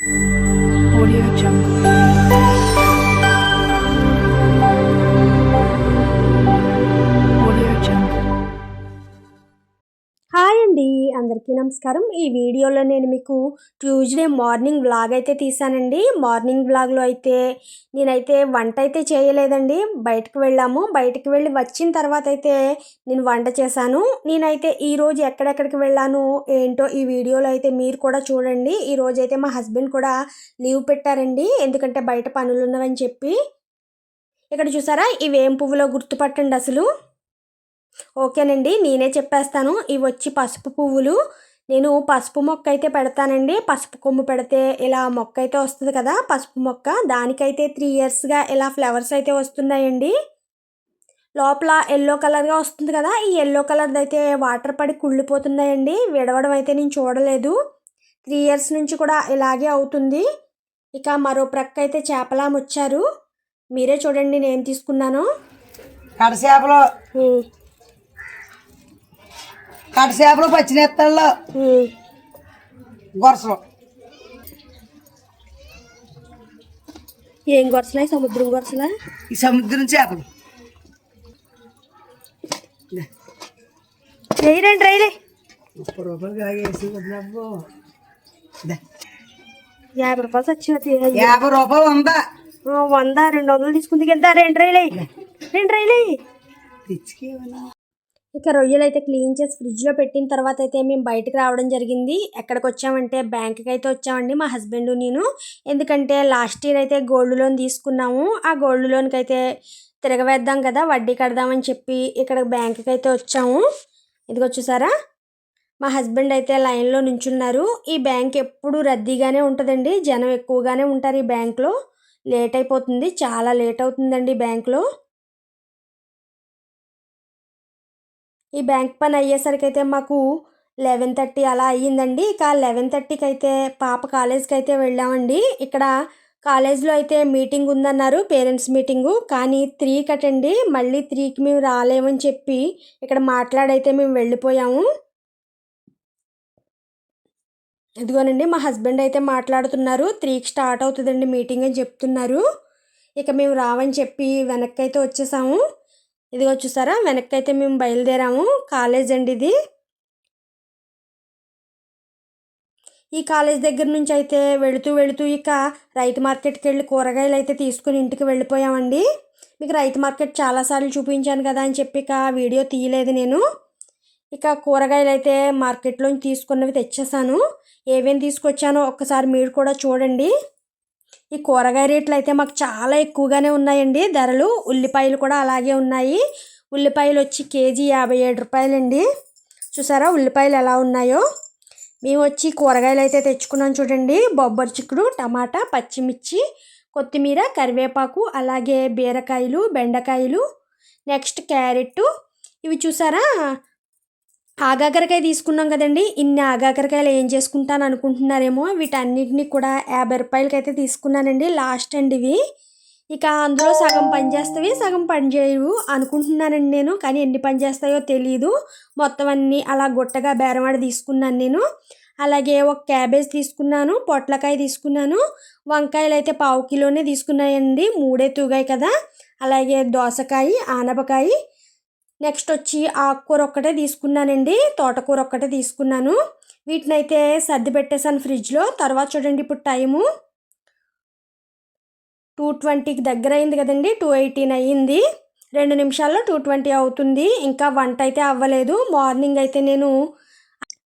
Audio Jungle. అందరికీ నమస్కారం. ఈ వీడియోలో నేను మీకు ట్యూస్డే మార్నింగ్ వ్లాగ్ అయితే తీసానండి. మార్నింగ్ వ్లాగ్లో అయితే నేనైతే వంట అయితే చేయలేదండి. బయటకు వెళ్ళాము. బయటకు వెళ్ళి వచ్చిన తర్వాత అయితే నేను వంట చేశాను. నేనైతే ఈరోజు ఎక్కడెక్కడికి వెళ్ళాను ఏంటో ఈ వీడియోలో అయితే మీరు కూడా చూడండి. ఈ రోజు అయితే మా హస్బెండ్ కూడా లీవ్ పెట్టారండి. ఎందుకంటే బయట పనులు ఉన్నవని చెప్పి. ఇక్కడ చూసారా? ఇవేం పువ్వులో గుర్తుపట్టండి అసలు? ఓకేనండి నేనే చెప్పేస్తాను. ఇవి వచ్చి పసుపు పువ్వులు. నేను పసుపు మొక్క అయితే పెడతానండి. పసుపు కొమ్ము పెడితే ఇలా మొక్క అయితే వస్తుంది కదా పసుపు మొక్క. దానికైతే త్రీ ఇయర్స్గా ఇలా ఫ్లవర్స్ అయితే వస్తున్నాయండి. లోపల ఎల్లో కలర్గా వస్తుంది కదా ఈ ఎల్లో కలర్ది అయితే వాటర్ పడి కుళ్ళిపోతున్నాయండి. విడవడం అయితే నేను చూడలేదు. త్రీ ఇయర్స్ నుంచి కూడా ఇలాగే అవుతుంది. ఇక మరో ప్రక్క అయితే చేపలా ముచ్చారు. మీరే చూడండి నేను తీసుకున్నాను. కడసేపలు కడసేపలు పచ్చినెత్తల్లో గొరసలు. ఏం గొరసలా? సముద్రం గొరసలా? ఈ సముద్రం చేపలు. చేయరండి రైలే. ముప్పై రూపాయలు కాగేసి వదిలేబ్బో. యాభై రూపాయలు వచ్చినది యాభై రూపాయలు ఉందా వంద రెండు వందలు తీసుకుంది కదా. రెండు రైలే. రెండు రైలే. తెచ్చుకేమన్నా ఇక రొయ్యలు అయితే క్లీన్ చేసి ఫ్రిడ్జ్లో పెట్టిన తర్వాత అయితే మేము బయటకు రావడం జరిగింది. ఎక్కడికి వచ్చామంటే బ్యాంక్కి అయితే వచ్చామండి మా హస్బెండ్ నేను. ఎందుకంటే లాస్ట్ ఇయర్ అయితే గోల్డ్ లోన్ తీసుకున్నాము. ఆ గోల్డ్ లోన్కి అయితే తిరగవేద్దాం కదా వడ్డీ కడదామని చెప్పి ఇక్కడ బ్యాంక్కి అయితే వచ్చాము. ఇదిగో చూసారా? మా హస్బెండ్ అయితే లైన్లో నించున్నారు. ఈ బ్యాంక్ ఎప్పుడు రద్దీగానే ఉంటుందండి. జనం ఎక్కువగానే ఉంటారు ఈ బ్యాంక్లో. లేట్ అయిపోతుంది. చాలా లేట్ అవుతుందండి బ్యాంక్లో. ఈ బ్యాంక్ పని అయ్యేసరికి అయితే మాకు లెవెన్ థర్టీ అలా అయ్యిందండి. ఇక లెవెన్ థర్టీకి అయితే పాప కాలేజ్కి అయితే వెళ్ళామండి. ఇక్కడ కాలేజ్లో అయితే మీటింగ్ ఉందన్నారు పేరెంట్స్ మీటింగు. కానీ త్రీ కటండి మళ్ళీ త్రీకి మేము రాలేమని చెప్పి ఇక్కడ మాట్లాడైతే మేము వెళ్ళిపోయాము. ఇదిగోనండి మా హస్బెండ్ అయితే మాట్లాడుతున్నారు. త్రీకి స్టార్ట్ అవుతుందండి మీటింగ్ అని చెప్తున్నారు. ఇక మేము రావని చెప్పి వెనక్కి అయితే వచ్చేసాము. ఇదిగో చూసారా? వెనక్కి అయితే మేము బయలుదేరాము. కాలేజ్ అండి ఇది. ఈ కాలేజ్ దగ్గర నుంచి అయితే వెళుతూ వెళుతూ ఇక రైతు మార్కెట్కి వెళ్ళి కూరగాయలు అయితే తీసుకుని ఇంటికి వెళ్ళిపోయామండి. మీకు రైతు మార్కెట్ చాలాసార్లు చూపించాను కదా అని చెప్పి ఇక వీడియో తీయలేదు నేను. ఇక కూరగాయలు అయితే మార్కెట్లోంచి తీసుకున్నవి తెచ్చేసాను. ఏమేమి తీసుకొచ్చానో ఒక్కసారి మీరు కూడా చూడండి. ఈ కూరగాయ రేట్లు అయితే మాకు చాలా ఎక్కువగానే ఉన్నాయండి. ధరలు ఉల్లిపాయలు కూడా అలాగే ఉన్నాయి. ఉల్లిపాయలు వచ్చి కేజీ యాభై ఏడు రూపాయలండి. చూసారా ఉల్లిపాయలు ఎలా ఉన్నాయో? మేము వచ్చి కూరగాయలు అయితే తెచ్చుకున్నాం చూడండి. బొబ్బరి చిక్కుడు టమాటా పచ్చిమిర్చి కొత్తిమీర కరివేపాకు అలాగే బీరకాయలు బెండకాయలు నెక్స్ట్ క్యారెట్ ఇవి చూసారా? ఆగాకరకాయ తీసుకున్నాం కదండి. ఇన్ని ఆగాకరకాయలు ఏం చేసుకుంటాను అనుకుంటున్నారేమో వీటన్నిటిని కూడా యాభై రూపాయలకి అయితే తీసుకున్నానండి లాస్ట్ అండి ఇవి. ఇక అందులో సగం పనిచేస్తావి సగం పని చేయవు అనుకుంటున్నానండి నేను కానీ ఎన్ని పని చేస్తాయో తెలియదు మొత్తం అన్నీ అలా గుట్టగా బేరమాడి తీసుకున్నాను నేను. అలాగే ఒక క్యాబేజ్ తీసుకున్నాను పొట్లకాయ తీసుకున్నాను. వంకాయలు అయితే పావు కిలోనే తీసుకున్నాయండి మూడే తూగాయి కదా. అలాగే దోసకాయ ఆనపకాయ నెక్స్ట్ వచ్చి ఆకుకూర ఒక్కటే తీసుకున్నానండి తోటకూర ఒక్కటే తీసుకున్నాను. వీటిని అయితే సర్ది పెట్టేశాను ఫ్రిడ్జ్లో. తర్వాత చూడండి ఇప్పుడు టైము. టూ ట్వంటీకి దగ్గర అయింది కదండి టూ ఎయిటీన్ అయ్యింది. రెండు నిమిషాల్లో టూ ట్వంటీ అవుతుంది. ఇంకా వంట అయితే అవ్వలేదు. మార్నింగ్ అయితే నేను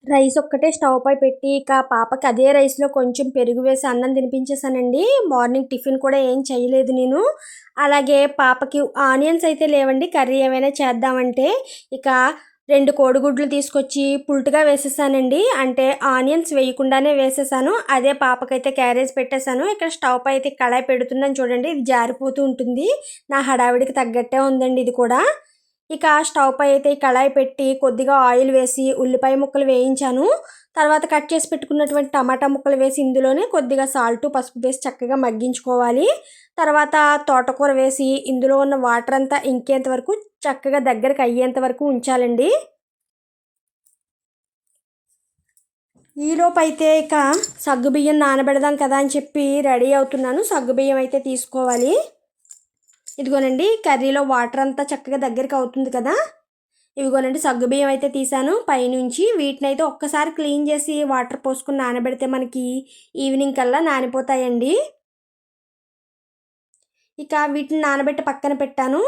రైస్ ఒక్కటే స్టవ్ పై పెట్టి ఇక పాపకి అదే రైస్లో కొంచెం పెరుగు వేసి అన్నం తినిపించేసానండి మార్నింగ్ టిఫిన్ కూడా ఏం చేయలేదు నేను. అలాగే పాపకి ఆనియన్స్ అయితే లేవండి. కర్రీ ఏమైనా చేద్దామంటే ఇక రెండు కోడిగుడ్లు తీసుకొచ్చి పుల్టుగా వేసేసానండి. అంటే ఆనియన్స్ వేయకుండానే వేసేసాను. అదే పాపకైతే క్యారేజ్ పెట్టేశాను. ఇక్కడ స్టవ్ పై అయితే కళాయి పెడుతున్నాను చూడండి. ఇది జారిపోతూ ఉంటుంది. నా హడావిడికి తగ్గట్టే ఉందండి ఇది కూడా. ఇక స్టవ్ పై అయితే కళాయి పెట్టి కొద్దిగా ఆయిల్ వేసి ఉల్లిపాయ ముక్కలు వేయించాను. తర్వాత కట్ చేసి పెట్టుకున్నటువంటి టమాటా ముక్కలు వేసి ఇందులోనే కొద్దిగా సాల్ట్ పసుపు వేసి చక్కగా మగ్గించుకోవాలి. తర్వాత తోటకూర వేసి ఇందులో ఉన్న వాటర్ అంతా ఇంకేంత వరకు చక్కగా దగ్గరకు అయ్యేంత వరకు ఉంచాలండి. ఈలోపు అయితే ఇక సగ్గుబియ్యం నానబెడదాం కదా అని చెప్పి రెడీ అవుతున్నాను. సగ్గుబియ్యం అయితే తీసుకోవాలి. ఇదిగోనండి కర్రీలో వాటర్ అంతా చక్కగా దగ్గరికి అవుతుంది కదా. ఇవిగోనండి సగ్గుబియ్యం అయితే తీసాను. పైనుంచి వీటిని అయితే ఒక్కసారి క్లీన్ చేసి వాటర్ పోసుకుని నానబెడితే మనకి ఈవినింగ్ కల్లా నానిపోతాయండి. ఇక వీటిని నానబెట్టి పక్కన పెట్టాను.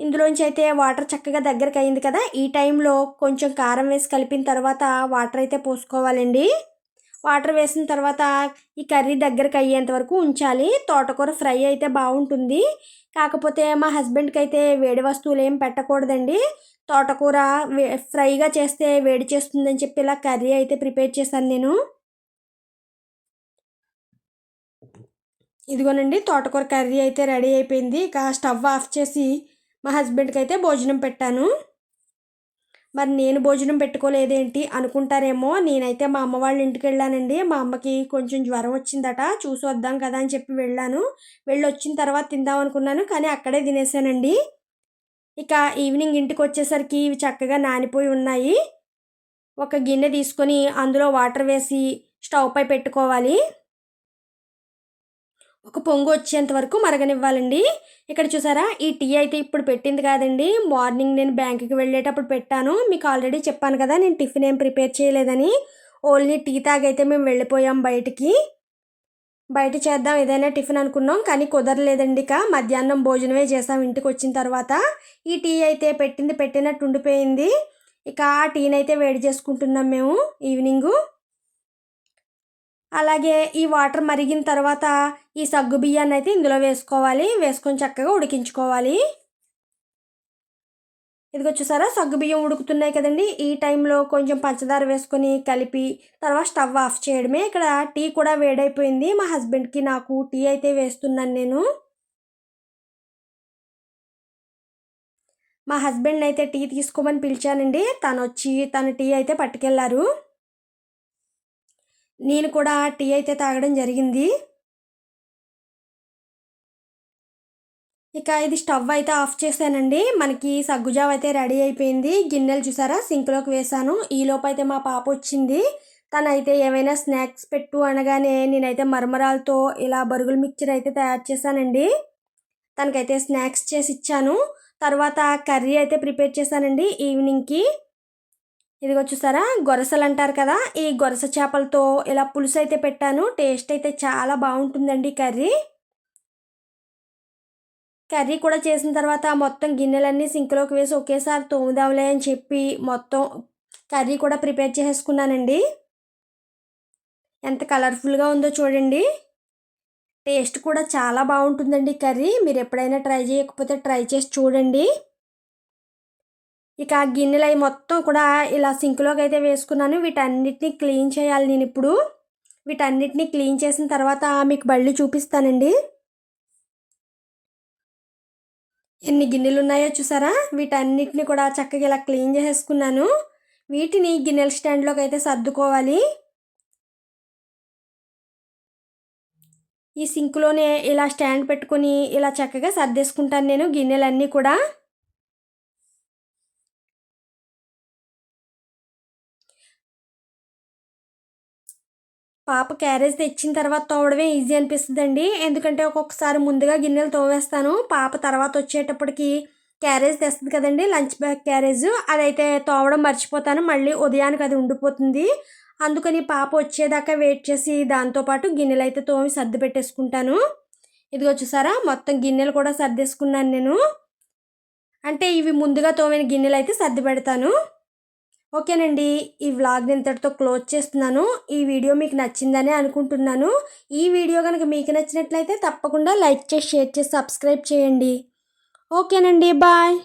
ఇందులోంచి అయితే వాటర్ చక్కగా దగ్గరికి అయింది కదా. ఈ టైంలో కొంచెం కారం వేసి కలిపిన తర్వాత వాటర్ అయితే పోసుకోవాలండి. వాటర్ వేసిన తర్వాత ఈ కర్రీ దగ్గరకు అయ్యేంత వరకు ఉంచాలి. తోటకూర ఫ్రై అయితే బాగుంటుంది. కాకపోతే మా హస్బెండ్కి అయితే వేడి వస్తువులు ఏం పెట్టకూడదండి. తోటకూర వే ఫ్రైగా చేస్తే వేడి చేస్తుందని చెప్పి ఇలా కర్రీ అయితే ప్రిపేర్ చేశాను నేను. ఇదిగోనండి తోటకూర కర్రీ అయితే రెడీ అయిపోయింది. ఇక స్టవ్ ఆఫ్ చేసి మా హస్బెండ్కి అయితే భోజనం పెట్టాను. మరి నేను భోజనం పెట్టుకోలేదేంటి అనుకుంటారేమో. నేనైతే మా అమ్మ వాళ్ళ ఇంటికి వెళ్ళానండి. మా అమ్మకి కొంచెం జ్వరం వచ్చిందట. చూసి వద్దాం కదా అని చెప్పి వెళ్ళాను. వెళ్ళి వచ్చిన తర్వాత తిందాం అనుకున్నాను కానీ అక్కడే తినేసానండి. ఇక ఈవినింగ్ ఇంటికి వచ్చేసరికి ఇవి చక్కగా నానిపోయి ఉన్నాయి. ఒక గిన్నె తీసుకొని అందులో వాటర్ వేసి స్టవ్ పై పెట్టుకోవాలి. ఒక పొంగు వచ్చేంత వరకు మరగనివ్వాలండి. ఇక్కడ చూసారా? ఈ టీ అయితే ఇప్పుడు పెట్టింది కాదండి. మార్నింగ్ నేను బ్యాంకుకి వెళ్ళేటప్పుడు పెట్టాను. మీకు ఆల్రెడీ చెప్పాను కదా నేను టిఫిన్ ఏం ప్రిపేర్ చేయలేదని. ఓన్లీ టీ తాగైతే మేము వెళ్ళిపోయాం బయటికి. బయట చేద్దాం ఏదైనా టిఫిన్ అనుకున్నాం కానీ కుదరలేదండి ఇక. మధ్యాహ్నం భోజనమే చేసాం ఇంటికి వచ్చిన తర్వాత. ఈ టీ అయితే పెట్టింది పెట్టినట్టు ఉండిపోయింది. ఇక ఆ టీని అయితే వేడి చేసుకుంటున్నాం మేము ఈవినింగు. అలాగే ఈ వాటర్ మరిగిన తర్వాత ఈ సగ్గు బియ్యాన్ని అయితే ఇందులో వేసుకోవాలి. వేసుకొని చక్కగా ఉడికించుకోవాలి. ఇదిగో చూసారా సగ్గు బియ్యం ఉడుకుతున్నాయి కదండి. ఈ టైంలో కొంచెం పంచదార వేసుకొని కలిపి తర్వాత స్టవ్ ఆఫ్ చేయడమే. ఇక్కడ టీ కూడా వేడైపోయింది. మా హస్బెండ్కి నాకు టీ అయితే వేస్తున్నాను నేను. మా హస్బెండ్ అయితే టీ తీసుకోమని పిలిచానండి. తను వచ్చి తను టీ అయితే పట్టుకెళ్ళారు నేను కూడా టీ అయితే తాగడం జరిగింది. ఇక ఇది స్టవ్ అయితే ఆఫ్ చేశానండి. మనకి సగ్గుజావ అయితే రెడీ అయిపోయింది. గిన్నెలు చూసారా? సింక్లోకి వేసాను ఈలోపు అయితే మా పాప వచ్చింది. తనైతే ఏమైనా స్నాక్స్ పెట్టు అనగానే నేనైతే మరమరాలతో ఇలా బరుగుల మిక్చర్ అయితే తయారు చేశానండి. తనకైతే స్నాక్స్ చేసి ఇచ్చాను. తర్వాత కర్రీ అయితే ప్రిపేర్ చేశానండి ఈవినింగ్కి. ఇదిగో చూసారా? గొరసలు అంటారు కదా? ఈ గొరస చేపలతో ఇలా పులుసు అయితే పెట్టాను. టేస్ట్ అయితే చాలా బాగుంటుందండి కర్రీ. కర్రీ కూడా చేసిన తర్వాత మొత్తం గిన్నెలన్నీ సింక్లోకి వేసి ఒకేసారి తోముదాంలే అని చెప్పి మొత్తం కర్రీ కూడా ప్రిపేర్ చేసుకున్నానండి ఎంత కలర్ఫుల్గా ఉందో చూడండి. టేస్ట్ కూడా చాలా బాగుంటుందండి కర్రీ. మీరు ఎప్పుడైనా ట్రై చేయకపోతే ట్రై చేసి చూడండి. ఇక గిన్నెలు అవి మొత్తం కూడా ఇలా సింక్లోకి అయితే వేసుకున్నాను. వీటన్నిటిని క్లీన్ చేయాలి నేను ఇప్పుడు. వీటన్నిటిని క్లీన్ చేసిన తర్వాత మీకు బళ్ళు చూపిస్తానండి. ఎన్ని గిన్నెలు ఉన్నాయో చూసారా? వీటన్నిటిని కూడా చక్కగా ఇలా క్లీన్ చేసేసుకున్నాను. వీటిని గిన్నెల స్టాండ్లోకి అయితే సర్దుకోవాలి. ఈ సింక్లోనే ఇలా స్టాండ్ పెట్టుకొని ఇలా చక్కగా సర్దేసుకుంటాను నేను గిన్నెలన్నీ కూడా. పాప క్యారేజ్ తెచ్చిన తర్వాత తోవడమే ఈజీ అనిపిస్తుందండి. ఎందుకంటే ఒక్కొక్కసారి ముందుగా గిన్నెలు తోవేస్తాను. పాప తర్వాత వచ్చేటప్పటికి క్యారేజ్ తెస్తుంది కదండి లంచ్ బ్యాగ్ క్యారేజ్. అదైతే తోవడం మర్చిపోతాను. మళ్ళీ ఉదయానికి అది ఉండిపోతుంది. అందుకని పాప వచ్చేదాకా వెయిట్ చేసి దాంతోపాటు గిన్నెలు అయితే తోమి సర్ది పెట్టేసుకుంటాను. ఇదిగో చూసారా మొత్తం గిన్నెలు కూడా సర్దేసుకున్నాను నేను. అంటే ఇవి ముందుగా తోమిన గిన్నెలు అయితే సర్ది పెడతాను. ఓకేనండి. ఈ వ్లాగ్ ఇంతటితో క్లోజ్ చేస్తున్నాను. ఈ వీడియో మీకు నచ్చిందని అనుకుంటున్నాను. ఈ వీడియో కనుక మీకు నచ్చినట్లయితే తప్పకుండా లైక్ చేసి షేర్ చేసి సబ్స్క్రైబ్ చేయండి. ఓకేనండి. బాయ్.